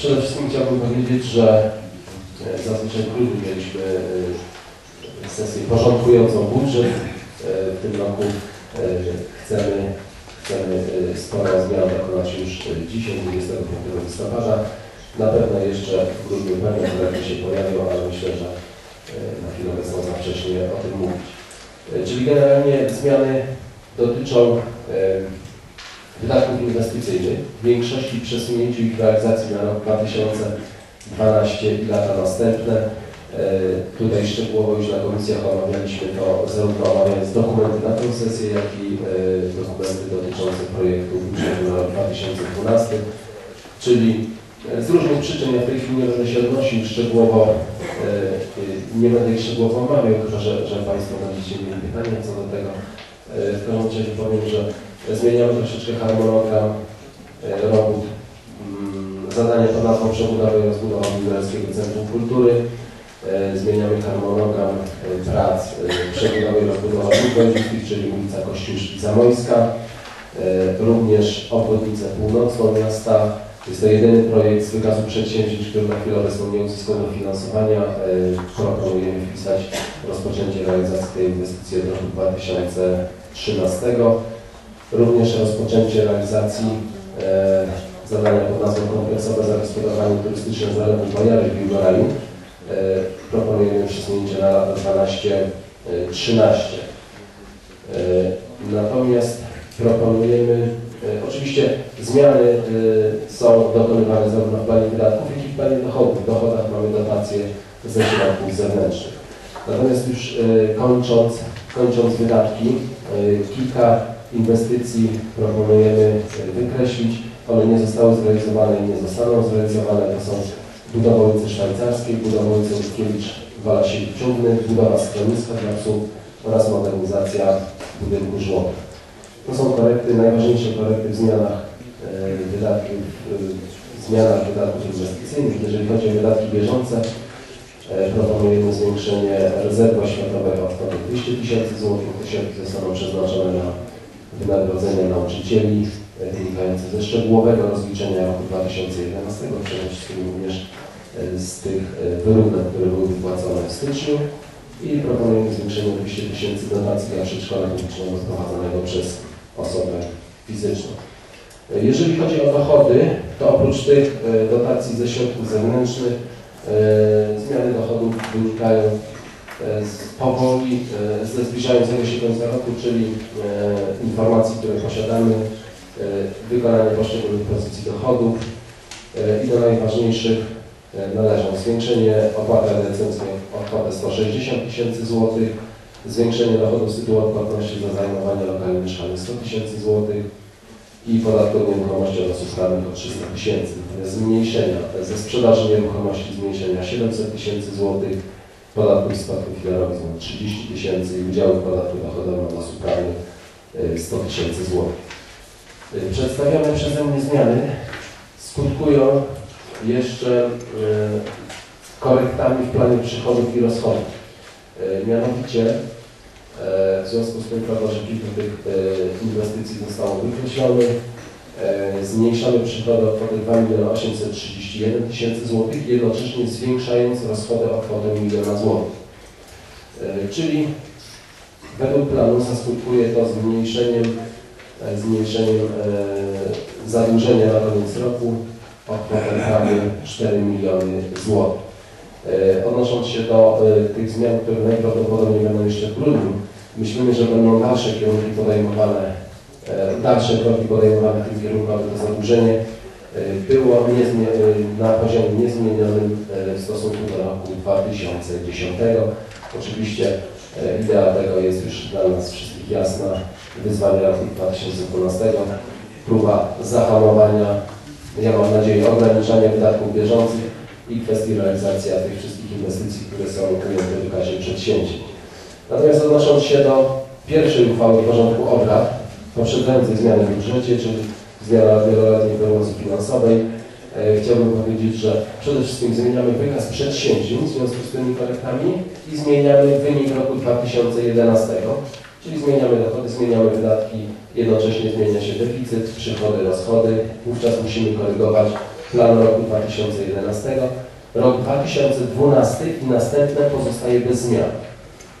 Przede wszystkim chciałbym powiedzieć, że e, zazwyczaj w grudniu mieliśmy e, sesję porządkującą budżet. E, W tym roku chcemy, chcemy sporo zmian dokonać już dzisiaj, 25 listopada. Na pewno jeszcze w grudniu pewne projekty się pojawią, ale myślę, że na chwilę obecną za wcześnie o tym mówić. Czyli generalnie zmiany dotyczą wydatków inwestycyjnych, w większości przesunięciu ich realizacji na rok 2012 i lata następne. E, Tutaj szczegółowo już na komisjach omawialiśmy to, zarówno omawiając dokumenty na tę sesję, jak i e, dokumenty dotyczące projektu budżetu na rok 2012. Czyli e, z różnych przyczyn, ja w tej chwili nie będę się odnosił szczegółowo, nie będę ich szczegółowo omawiał, chyba że, że Państwo będziecie mieli pytania co do tego. E, W każdym razie powiem, że zmieniamy troszeczkę harmonogram e, robót, mm, zadania pod nazwą przebudowy i rozbudowa Buzerskiego Centrum Kultury. E, Zmieniamy harmonogram prac przebudowy i rozbudowa wojewódzkich, czyli ulica Kościuszki-Zamojska. E, Również obwodnicę północną miasta. Jest to jedyny projekt z wykazu przedsięwzięć, który na chwilę obecną nie uzyskał dofinansowania. Proponujemy wpisać rozpoczęcie realizacji tej inwestycji od roku 2013. Również rozpoczęcie realizacji e, zadania pod nazwą kompleksowe zagospodarowanie turystyczne zalewu Bojary w Biłgoraju. E, proponujemy przesunięcie na lata 12-13. E, natomiast proponujemy, e, oczywiście zmiany e, są dokonywane zarówno w planie wydatków, jak i w planie dochodów. W dochodach mamy dotacje ze środków zewnętrznych. Natomiast już e, kończąc, kończąc wydatki, e, kilka inwestycji proponujemy e, wykreślić. One nie zostały zrealizowane i nie zostaną zrealizowane. To są budowa ulicy Szwajcarskiej, budowa ulicy Łódkiewicz Walasiewicz-Czubny, budowa schroniska dla psów oraz modernizacja budynku żłobka. To są korekty, najważniejsze korekty w zmianach e, wydatków, e, zmianach wydatków inwestycyjnych. Jeżeli chodzi o wydatki bieżące, e, proponujemy zwiększenie rezerwy oświatowej o kwotę 200 tysięcy złotych. Te środki zostaną przeznaczone na wynagrodzenia nauczycieli e, wynikające ze szczegółowego rozliczenia roku 2011, przede wszystkim również e, z tych e, wyrównań, które były wypłacone w styczniu i proponujemy zwiększenie 200 tysięcy dotacji dla przedszkola publicznego prowadzonego przez osobę fizyczną. E, Jeżeli chodzi o dochody, to oprócz tych e, dotacji ze środków zewnętrznych e, zmiany dochodów wynikają e, z powoli, e, ze zbliżającego się końca roku, czyli e, informacji, które posiadamy, e, wykonanie poszczególnych pozycji dochodów e, i do najważniejszych e, należą zwiększenie opłaty recenzyjnej o kwotę 160 tysięcy złotych, zwiększenie dochodów z tytułu odpłatności za zajmowanie lokali mieszkalnych 100 tysięcy złotych i podatku od nieruchomości od osób prawnych o 300 tysięcy. Zmniejszenia ze sprzedaży nieruchomości zmniejszenia 700 tysięcy złotych, podatku i spadków o 30 tysięcy i udziału w podatku dochodowym od osób prawnych e, 100 tysięcy złotych. E, Przedstawione przeze mnie zmiany skutkują jeszcze e, korektami w planie przychodów i rozchodów. E, Mianowicie w związku z tym, prawda, że kilka tych e, inwestycji zostało wykreślonych, e, zmniejszamy przychody o kwotę 2 831 tysięcy złotych, jednocześnie zwiększając rozchody o kwotę 1 miliona złotych. E, Czyli według planu zaskutkuje to zmniejszeniem, e, zmniejszeniem e, zadłużenia na koniec roku o kwotę prawie 4 miliony złotych. E, Odnosząc się do e, tych zmian, które najprawdopodobniej będą jeszcze w grudniu, myślimy, że będą dalsze kierunki podejmowane, e, dalsze kroki podejmowane w tym kierunku, aby to zadłużenie e, było e, na poziomie niezmienionym w stosunku do roku 2010. Oczywiście idea tego jest już dla nas wszystkich jasna. Wyzwanie roku 2012, próba zahamowania, ja mam nadzieję, ograniczania wydatków bieżących i kwestii realizacji tych wszystkich inwestycji, które są ujęte w wykazie przedsięwzięć. Natomiast odnosząc się do pierwszej uchwały porządku obrad, poprzedzającej zmiany w budżecie, czyli zmiana wieloletniej prognozy finansowej, e, chciałbym powiedzieć, że przede wszystkim zmieniamy wykaz przedsięwzięć w związku z tymi korektami i zmieniamy wynik roku 2011, czyli zmieniamy dochody, zmieniamy wydatki, jednocześnie zmienia się deficyt, przychody, rozchody. Wówczas musimy korygować planu roku 2011. Rok 2012 i następne pozostaje bez zmian.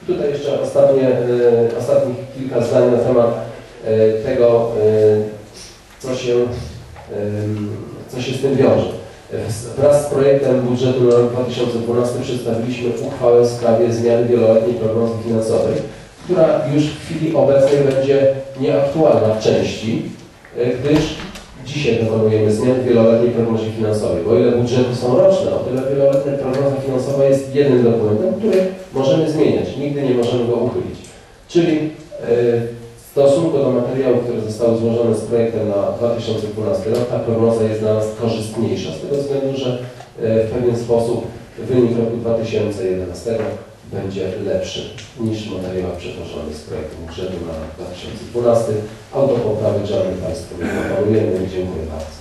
Tutaj jeszcze ostatnie, e, ostatnich kilka zdań na temat e, tego, e, co się, co się z tym wiąże. Wraz z projektem budżetu na rok 2012 przedstawiliśmy uchwałę w sprawie zmiany wieloletniej prognozy finansowej, która już w chwili obecnej będzie nieaktualna w części, gdyż dzisiaj dokonujemy zmian w wieloletniej prognozie finansowej. Bo ile budżety są roczne, o tyle wieloletnia prognoza finansowa jest jednym dokumentem, który możemy zmieniać, nigdy nie możemy go uchylić. Czyli e, w stosunku do materiałów, które zostały złożone z projektem na 2012 rok, ta prognoza jest dla nas korzystniejsza, z tego względu, że e, w pewien sposób wynik roku 2011 będzie lepszy niż w materiałach przedłożonych z projektu budżetu na 2012. Autopoprawy żadnych Państwu nie proponujemy. Dziękuję bardzo.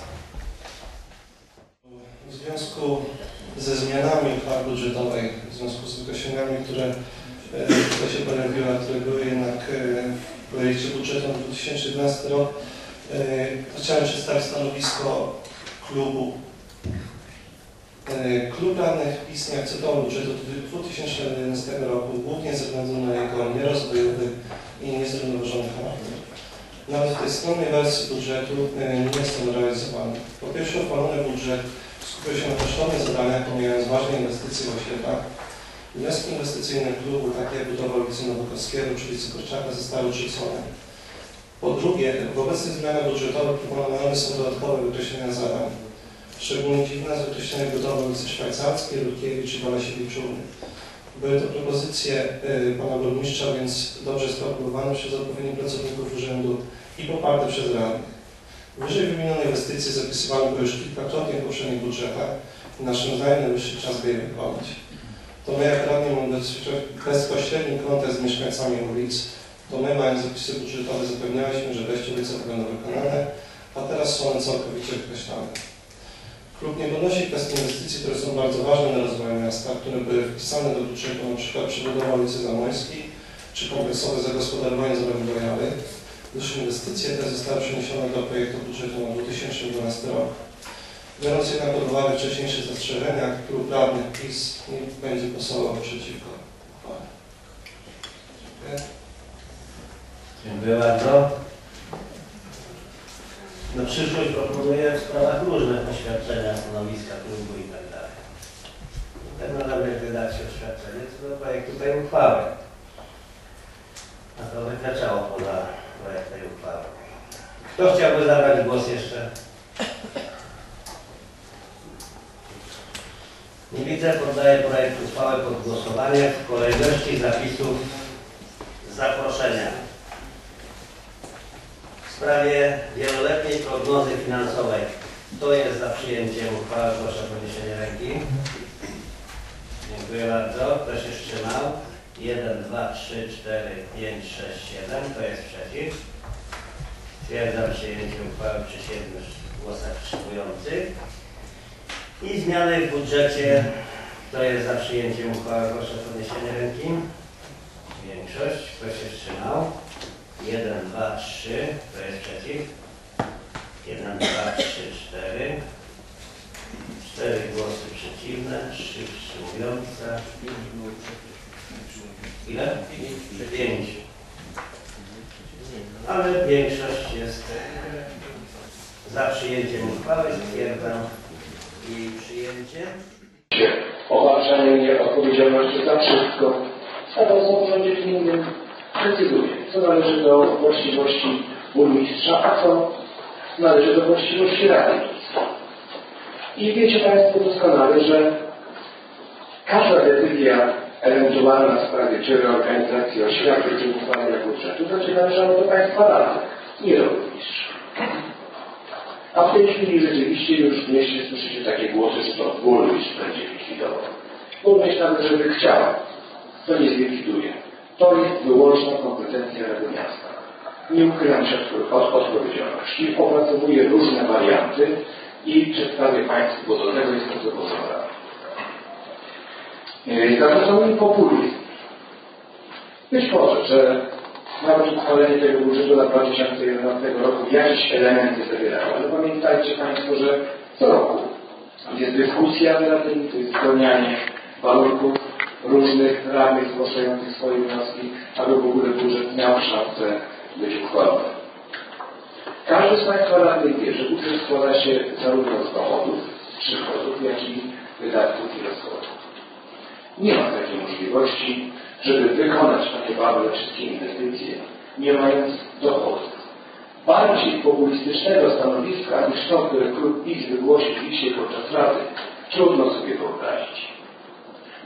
W związku ze zmianami uchwały budżetowej, w związku z wykreśleniami, które e, tutaj się pojawiły, a które były jednak e, w projekcie budżetu na 2011 rok, e, chciałem przedstawić stanowisko klubu. Klub Radnych PiS nie akceptował budżetu 2011 roku głównie ze względu na jego nierozwojowy i niezrównoważony charakter. Nawet w tej skromnej wersji budżetu e, nie jest on realizowany. Po pierwsze, uchwalony budżet skupia się na kosztownych zadaniach, pomijając ważne inwestycje w osiedlach. Wnioski inwestycyjne klubu, takie jak budowa ulicy Nowokowskiego czy ulicy Korczaka, zostały odrzucone. Po drugie, w obecnych zmianach budżetowych proponowane są dodatkowe wykreślenia zadań. Szczególnie dziwne jest wykreślenie budowy ulicy Szwajcarskiej, Ludkiewicz czy Balasiewiczuny. Były to propozycje y, pana burmistrza, więc dobrze skalkulowane przez odpowiednich pracowników urzędu i poparte przez radnych. Wyżej wymienione inwestycje zapisywano go już kilkakrotnie w poprzednich budżetach i naszym zdaniem najwyższy czas by je wykonać. To my jak radni mamy bezpośredni kontakt z mieszkańcami ulic, to my mając zapisy budżetowe zapewnialiśmy, że wejście ulice będą wykonane, a teraz są one całkowicie wykreślane. Klub nie podnosi kwestii inwestycji, które są bardzo ważne dla rozwoju miasta, które były wpisane do budżetu, przykład przebudowa ulicy Zamojskiej, czy kompleksowe zagospodarowanie Zalewu Royale, gdyż inwestycje te zostały przeniesione do projektu budżetu na 2012 rok. Biorąc jednak pod uwagę wcześniejsze zastrzeżenia, klub radnych PiS nie będzie głosował przeciwko uchwale. Dziękuję. Dziękuję bardzo. Przyszłość proponuję w sprawach różnych oświadczenia, stanowiska klubu i tak dalej. Tutaj możemy wydać oświadczenie co do projektu tej uchwały. A to wykraczało poza projekt tej uchwały. Kto chciałby zabrać głos jeszcze? Nie widzę, poddaję projekt uchwały pod głosowanie w kolejności zapisów zaproszenia sprawie wieloletniej prognozy finansowej. Kto jest za przyjęciem uchwały? Proszę o podniesienie ręki. Dziękuję bardzo. Kto się wstrzymał? 1, 2, 3, 4, 5, 6, 7. Kto jest przeciw? Stwierdzam przyjęcie uchwały przy 7 głosach wstrzymujących. I zmiany w budżecie. Kto jest za przyjęciem uchwały? Proszę o podniesienie ręki. Większość. Kto się wstrzymał? 1, 2, 3. Kto jest przeciw? 1, 2, 3, 4. 4 głosy przeciwne, 3 wstrzymujące. Ile? 5. Ale większość jest za przyjęciem uchwały. Stwierdzam jej przyjęcie. obarczanie mnie odpowiedzialności za wszystko, a rozporządzenie gminy decyduje, co należy do właściwości burmistrza, a co należy do właściwości Rady. I wiecie Państwo doskonale, że każda decyzja ewentualna w sprawie czy reorganizacji oświaty, czy uchwalenia budżetu będzie należała do Państwa Rady, nie do burmistrza. A w tej chwili rzeczywiście już w mieście słyszycie takie głosy, że to burmistrz będzie likwidował. Burmistrz nawet, żeby chciał, to nie zlikwiduje. To jest wyłączna kompetencja Rady Miasta. Nie ukrylam się od, od odpowiedzialności. Opracowuję różne warianty i przedstawię Państwu, bo do tego jestem zobowiązany. Yy, mi populizm. Być może, że nawet uchwalenie tego budżetu na 2011 roku jakieś elementy zawierało, ale pamiętajcie Państwo, że co roku jest dyskusja na tym, to jest spełnianie warunków różnych radnych zgłaszających swoje wnioski, aby w ogóle budżet miał szansę być uchwalony. Każdy z Państwa radnych wie, że budżet składa się zarówno z dochodów, przychodów, jak i wydatków i rozchodów. Nie ma takiej możliwości, żeby wykonać takie bardzo wszystkie inwestycje, nie mając dochodów. Bardziej populistycznego stanowiska niż to, które klub PiS wygłosił dzisiaj podczas Rady, trudno sobie wyobrazić.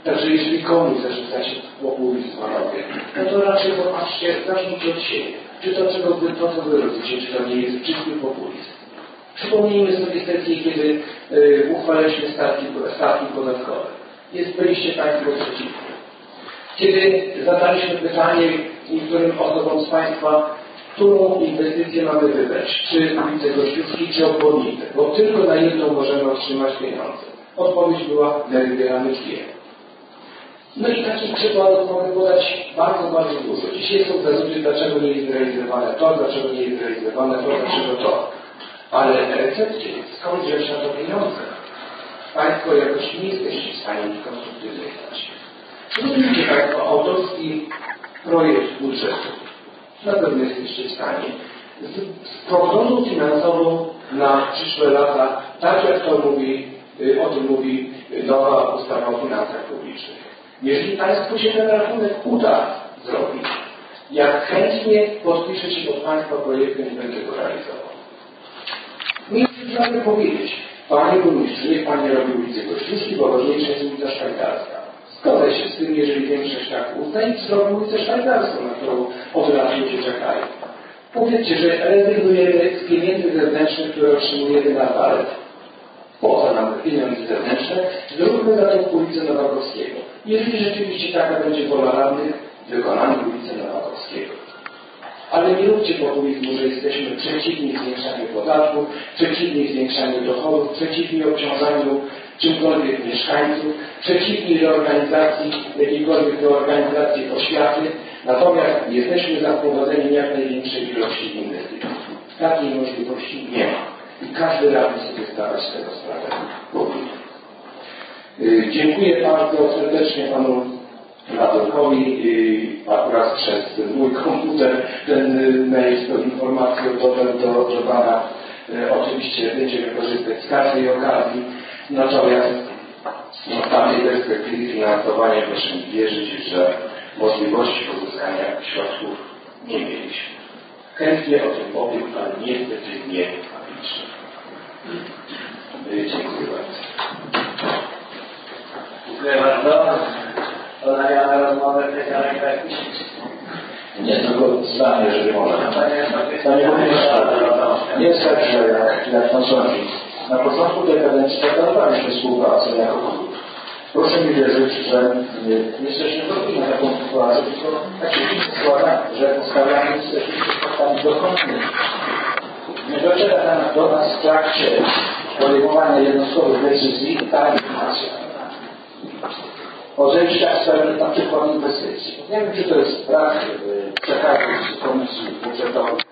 Także jeżeli komuś zarzucacie populizm panowie, no to raczej popatrzcie, zacznijcie od siebie. Czy to, czego wy, to, co wy robicie, czy to nie jest czysty populizm? Przypomnijmy sobie sesję, kiedy y, uchwaliliśmy stawki, stawki podatkowe. Jest byliście Państwo przeciwni. Kiedy zadaliśmy pytanie niektórym osobom z Państwa, którą inwestycję mamy wybrać, czy ulicę Gościówki, czy obwodnicę, bo tylko na jedną możemy otrzymać pieniądze. Odpowiedź była, my wybieramy dwie. No i takich przykładów mogę podać bardzo, bardzo dużo. Dzisiaj są zarzuty, dlaczego nie jest realizowane to, dlaczego nie jest realizowane to, dlaczego to. Ale recepcie, skąd wziąć na to pieniądze? Państwo jakoś nie jesteście w stanie ich konstruktywnie dać. Zrobiliście Państwo autorski projekt budżetu. Na pewno jesteście w stanie. Z, z prognozą finansową na przyszłe lata, tak jak to mówi, y, o tym mówi nowa ustawa o finansach publicznych. Jeżeli Państwu się ten rachunek uda zrobić, jak chętnie podpiszę się pod Państwa projektem i będę go realizował. Nie chcę powiedzieć, Panie Burmistrzu, niech Pan nie robi ulicy Kościuszki, bo ważniejsza jest ulica Szwajcarska. Zgodzę się z tym, jeżeli większość tak uzna i zrobi ulicę Szwajcarską, na którą od lat ludzie czekają. Powiedzcie, że rezygnujemy z pieniędzy zewnętrznych, które otrzymujemy na balet. Po co nam pieniądze zewnętrzne? Zróbmy za to ulicę Nowakowskiego. Jeżeli rzeczywiście taka będzie wola radnych, wykonamy ulicę Nowakowskiego. Ale nie róbcie populizmu, że jesteśmy przeciwni zwiększaniu podatków, przeciwni zwiększaniu dochodów, przeciwni obciążaniu czymkolwiek mieszkańców, przeciwni reorganizacji, jakiejkolwiek reorganizacji oświaty, natomiast jesteśmy za wprowadzeniem jak największej ilości inwestycji. Takiej możliwości nie ma. I każdy radny sobie zdawać tego sprawę. Y, Dziękuję bardzo serdecznie panu Radolkowi. Y, Akurat przez mój komputer ten y, mail z tą informacją dotarł do, pana. Y, Oczywiście będziemy korzystać z każdej okazji. Natomiast no, w tamtej perspektywie finansowania proszę wierzyć, że możliwości pozyskania środków nie mieliśmy. Chętnie o tym powiem, ale niestety nie Dziękuję bardzo. Dziękuję bardzo. Podaję rozmowę Pytania Krakiś. Nie, tylko zdanie, jeżeli można. Panie Burmistrzu, jest tak, że jak, jak Pan sądzi, na początku tej kadencji zakładaliśmy współpracę jako klub. Proszę mi wierzyć, że nie jesteśmy gotowi na taką współpracę, tylko tak się składa, że postawiamy jesteśmy spotkani dokładnie. Nie dociera do nas w trakcie podejmowania jednostkowych decyzji ta informacja. O zejściach z na przykład inwestycji. Nie wiem, czy to jest brak przekazu z Komisji Budżetowej